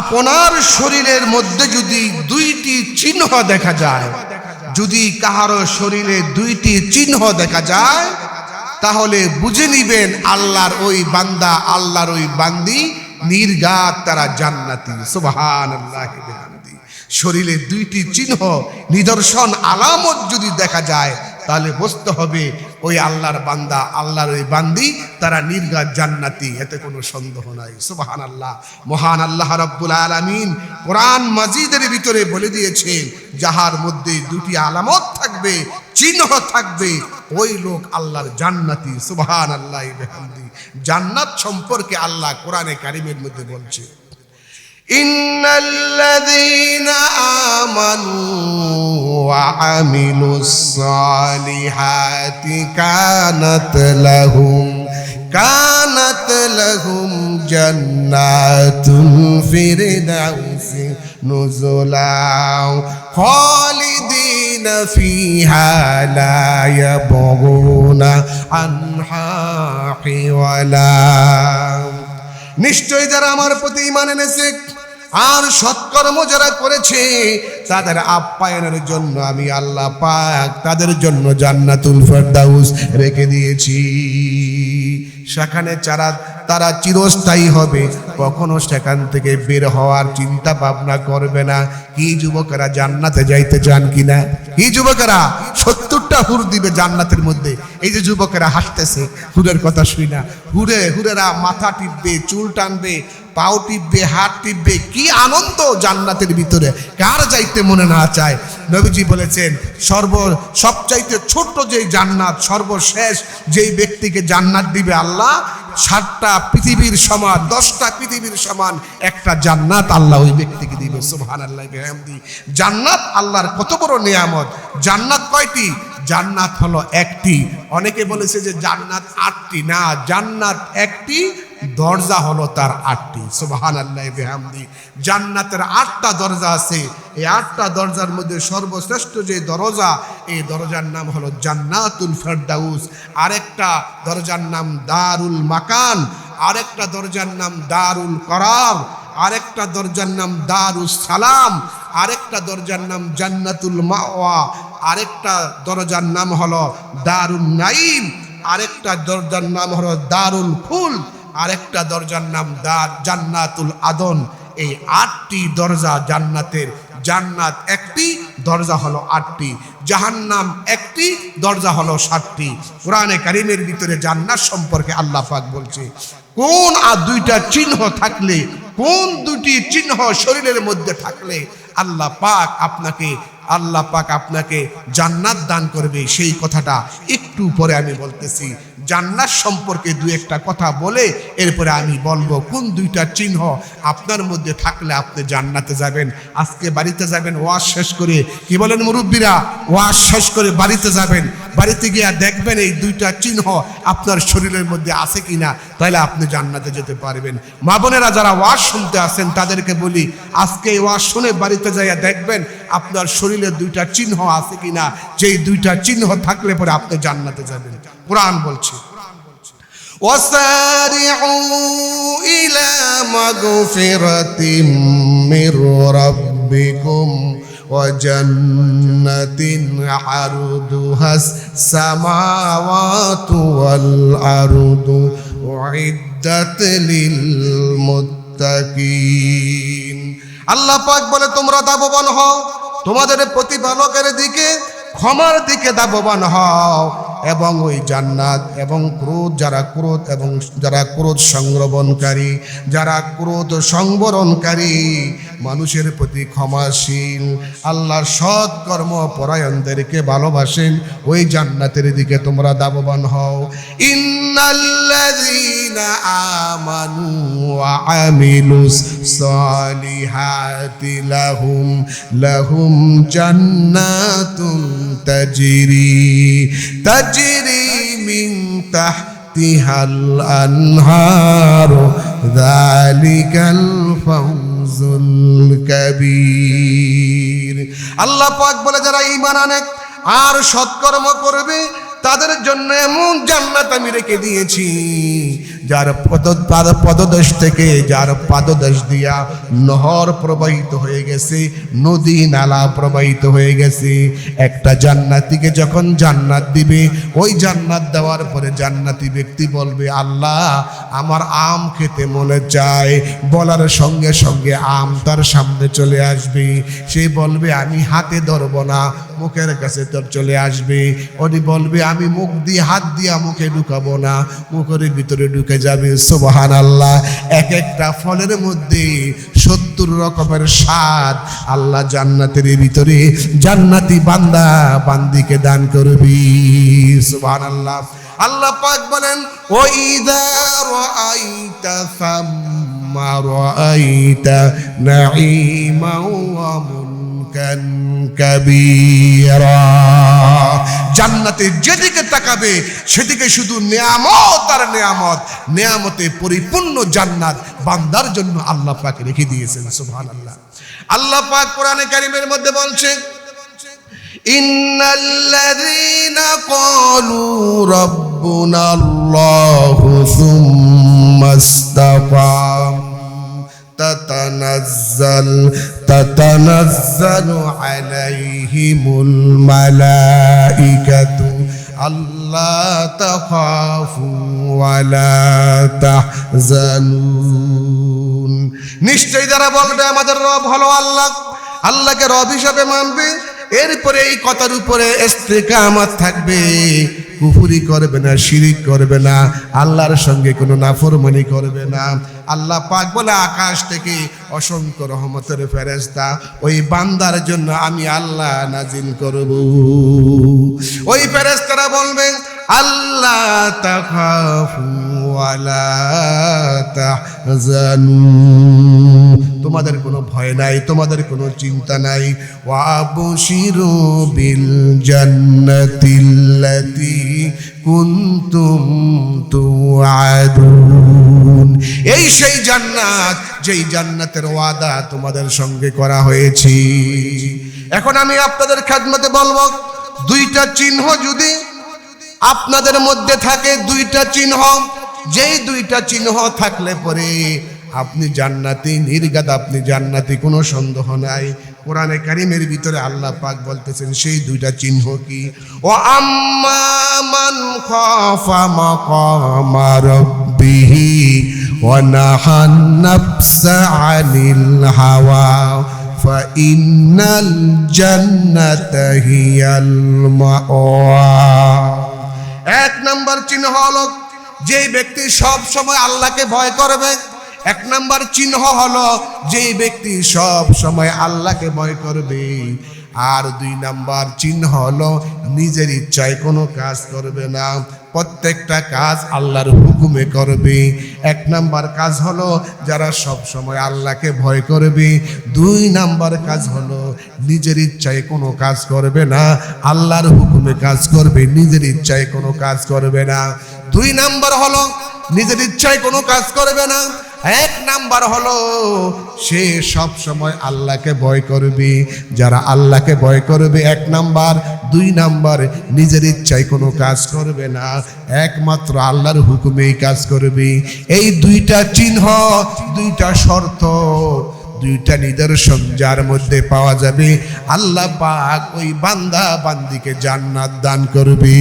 আপনার শরীরের মধ্যে যদি দুইটি চিহ্ন দেখা যায়, যদি কাহারো শরীরে দুইটি চিহ্ন দেখা যায়, তাহলে বুঝে নিবেন আল্লাহর ওই বান্দা, আল্লাহর ওই বান্দি নির্গাত তারা জান্নাতি। সুবহান শরীরে দুইটি চিহ্ন, নিদর্শন, আলামত যদি দেখা যায় তাহলে বুঝতে হবে ওই আল্লাহর বান্দা, আল্লাহর ওই বান্দি, তারা নির্গাত জান্নাতি, এতে কোনো সন্দেহ নাই। সুবহান আল্লাহ মহান আল্লাহ রব্বুল আলামিন কোরআন মাজিদের ভিতরে বলে দিয়েছেন, যাহার মধ্যে দুটি আলামত থাকবে, চিহ্ন থাকবে, ওই লোক আল্লাহর জান্নাতি। সুবহান আল্লাহ জান্নাত সম্পর্কে আল্লাহ কোরআনে কারিমের মধ্যে বলছে। إن الذين آمنوا وعملوا الصالحات كانت لهم كانت لهم جنات الفردوس نزلا خالدين فيها لا يبغون عنها حولا নিশ্চয় যারা আমার প্রতি ইমান এনেছে আর সৎকর্ম যারা করেছে, তাদের আপ্যায়নের জন্য আমি আল্লাহ পাক তাদের জন্য জান্নাতুল ফেরদাউস রেখে দিয়েছি। সেখানে যারা, তারা চিরস্থায়ী হবে, কখনো সেখান থেকে বের হওয়ার চিন্তা ভাবনা করবে না। কি যুবকেরা জান্নাতে যাইতে চান কিনা? কি যুবকেরা সত্তরটা হুর দিবে জান্নাতের মধ্যে। এই যে যুবকেরা হাসতেছে, হুরের কথা শুই না। হুরে, হুরেরা মাথা টিপবে, চুল টানবে, পাও টিপবে, হাত টিপবে, কি আনন্দ জান্নাতের ভিতরে। কার যাইতে মনে না চায়? নবীজি বলেছেন, সর্ব, সবচাইতে ছোট্ট যেই জান্নাত, সর্বশেষ যেই ব্যক্তিকে জান্নাত দিবে আল্লাহ, সাতটা পৃথিবীর সমান, দশটা পৃথিবীর সমান, একটা জান্নাত আল্লাহ ওই ব্যক্তিকে দিবে। সুবহান আল্লাহ জান্নাত আল্লাহর কত বড় নিয়ামত। জান্নাত কয়টি? জান্নাত হলো একটি। অনেকে বলেছে যে জান্নাত আটটি। না, জান্নাত একটি, দরজা হলো তার আটটি। সুবহান আল্লাহ বেহামদি। জান্নাতের আটটা দরজা আছে। এই আটটা দরজার মধ্যে সর্বশ্রেষ্ঠ যে দরজা, এই দরজার নাম হলো জান্নাতুল ফেরদাউস। আরেকটা দরজার নাম দারুল মাকান। আরেকটা দরজার নাম দারুল করার। আরেকটা দরজার নাম দারুস সালাম। আরেকটা দরজার নাম জান্নাতুল মাওয়া। আরেকটা দরজার নাম হলো দারুল নাইম আরেকটা দরজার নাম হলো দারুল ফুল, আরেকটা দরজার নাম দার জান্নাতুল আদন। এই আটটি দরজা জান্নাতের। জান্নাত একটি, দরজা হলো আটটি। জাহান্নাম একটি, দরজা হলো সাতটি। কোরআনে কারিমের ভিতরে জান্নাত সম্পর্কে আল্লাহ পাক বলছে, কোন আর দুইটা চিহ্ন থাকলে, কোন দুটি চিহ্ন শরীরের মধ্যে থাকলে, আল্লাহ পাক আপনাকে আল্লাহ পাক আপনাকে জান্নাত দান করবে, সেই কথাটা একটু পরে আমি বলতেছি। জান্নাত সম্পর্কে দু একটা কথা বলে এরপরে আমি বলব কোন দুইটা চিহ্ন আপনার মধ্যে থাকলে আপনি জান্নাতে যাবেন। আজকে বাড়িতে যাবেন, ওয়াজ শেষ করে, কি বলেন মুরব্বীরা? ওয়াজ শেষ করে বাড়িতে যাবেন। বাড়িতে গিয়ে দেখবেন এই দুইটা চিহ্ন আপনার শরীরের মধ্যে আছে কিনা তাহলে আপনি জান্নাতে যেতে পারবেন মা বোনেরা যারা ওয়াজ শুনতে আসেন তাদেরকে বলি আজকে এই ওয়াজ শুনে বাড়িতে যাইয়া দেখবেন আপনার শরীরে দুইটা চিহ্ন আছে কিনা যেই দুইটা চিহ্ন থাকলে পরে আপনি জান্নাতে যাবেন কোরআন বলছে وسارعوا إلى مغفرة من ربكم وجنة عرضها السماوات والأرض أعدت للمتقين আল্লাহ পাক বলে তোমরা দাববান হও তোমাদের প্রতিপালকের দিকে ক্ষমার দিকে দাববান হও এবং ওই জান্নাত এবং ক্রোধ, যারা ক্রোধ এবং যারা ক্রোধ সংগ্রহণকারী যারা ক্রোধ সংবরণকারী, মানুষের প্রতি ক্ষমাশীল। আল্লাহর সৎ কর্ম পরায়ণদেরকে ভালোবাসেন। ওই জান্নাতের দিকে তোমরা দাববান হও। ইন্নাল্লাযীনা আমানু ওয়া সালিহাতি লাহুম লাহুম তাজরি من تحتها الأنهار. ذلك الفوز الكبير. الله পাক বলে, যারা ঈমান আনে আর সৎকর্ম করবে, তাদের জন্য এমন জান্নাত আমি রেখে দিয়েছি। যার পদ তার পদদেশ থেকে যার পাদদেশ দিয়া নহর প্রবাহিত হয়ে গেছে, নদী নালা প্রবাহিত হয়ে গেছে। একটা জান্নাতিকে যখন জান্নাত দিবে, ওই জান্নাত দেওয়ার পরে জান্নাতি ব্যক্তি বলবে, আল্লাহ, আমার আম খেতে মনে চায়। বলার সঙ্গে সঙ্গে আম তার সামনে চলে আসবে। সে বলবে, আমি হাতে ধরবো না, মুখের কাছে তোর চলে আসবে। উনি বলবে, আমি মুখ দিয়ে, হাত দিয়া মুখে ঢুকাবো না, মুখের ভিতরে ঢুকে যাবে সুবহান আল্লাহ এক একটা ফলের মধ্যে সত্তর রকমের স্বাদ আল্লাহ জান্নাতের ভিতরে জান্নাতি বান্দা বান্দিকে দান করবি সুবহান আল্লাহ আল্লাহ পাক বলেন ওইদা রাআইতা জান্নাতে যেদিকে তাকাবে সেদিকে শুধু নেয়ামত আর নেয়ামত নেয়ামতে পরিপূর্ণ জান্নাত বান্দার জন্য আল্লাহ পাক রেখে দিয়েছেন সুবহানাল্লাহ আল্লাহ পাক কোরআনে কারিমের মধ্যে বলছেন إن الذين قالوا ربنا الله ثم استقاموا تتنزل تتنزل عليهم الملائكة ألا تخافوا ولا تحزنون নিশ্চয়ই যারা বলবে আমাদের রব হলো আল্লাহ আল্লাহকে রব হিসাবে মানবে এরপরে এই কথার উপরে ইস্তেকামত থাকবে। কুফুরি করবে না, শিরিক করবে না, আল্লাহর সঙ্গে কোনো নাফরমানি করবে না। আল্লাহ পাক বলে, আকাশ থেকে অসংখ্য রহমতের ফেরেস্তা ওই বান্দার জন্য আমি আল্লাহ নাজিল করব। ওই ফেরেস্তারা বলবেন আল্লাহ তাখাফু ওয়ালা তাহজানু। তোমাদের ভয় নাই, তোমাদের কোনো চিন্তা নাই। ওয়াবশিরু বিল জান্নাতিল্লাতি কুনতুম তুআদুন। এই সেই জান্নাত, যেই জান্নাতের ওয়াদা তোমাদের সঙ্গে করা হয়েছে। এখন আমি আপনাদের খেদমতে বলব, দুইটা চিহ্ন যদি আপনাদের মধ্যে থাকে, দুইটা চিহ্ন। যেই দুইটা চিহ্ন থাকলে পরে আপনি জান্নাতি, নির্গাত আপনি জান্নাতি, কোনো সন্দেহ নাই। কোরআনে কারিমের ভিতরে আল্লাহ পাক বলতেছেন, সেই দুইটা চিহ্ন কি? ও আম্মান খাফা মাকামা রাব্বিহি ওয়া নাহান নাফসা আনিল হাওয়া ফাইন্নাল জান্নাতা হিয়াল মাওয়া। এক নাম্বার চিহ্ন হলো যে ব্যক্তি সব সময় আল্লাহকে ভয় করবে এক নাম্বার চিহ্ন হলো যে ব্যক্তি সব সময় আল্লাহকে ভয় করবে। আর দুই নাম্বার চিহ্ন হলো নিজের ইচ্ছায় কোনো কাজ করবে না। প্রত্যেকটা কাজ আল্লাহর হুকুমে করবে। এক নাম্বার কাজ হলো যারা সব সময় আল্লাহকে ভয় করবে। দুই নাম্বার কাজ হলো নিজের ইচ্ছায় কোনো কাজ করবে না। আল্লাহর হুকুমে কাজ করবে, নিজের ইচ্ছায় কোনো কাজ করবে না। দুই নাম্বার হলো নিজের ইচ্ছায় কোনো কাজ করবে না। এক নাম্বার হলো, সে সব সময় আল্লাহকে ভয় করবে। যারা আল্লাহকে ভয় করবে, এক নাম্বার। দুই নাম্বার, নিজের ইচ্ছায় কোনো কাজ করবে না। একমাত্র আল্লাহর হুকুমেই কাজ করবে। এই দুইটা চিহ্ন, দুইটা শর্ত, দুইটা নিদর্শন যার মধ্যে পাওয়া যাবে। আল্লাহ পাক ওই বান্দা বান্দিকে জান্নাত দান করবে।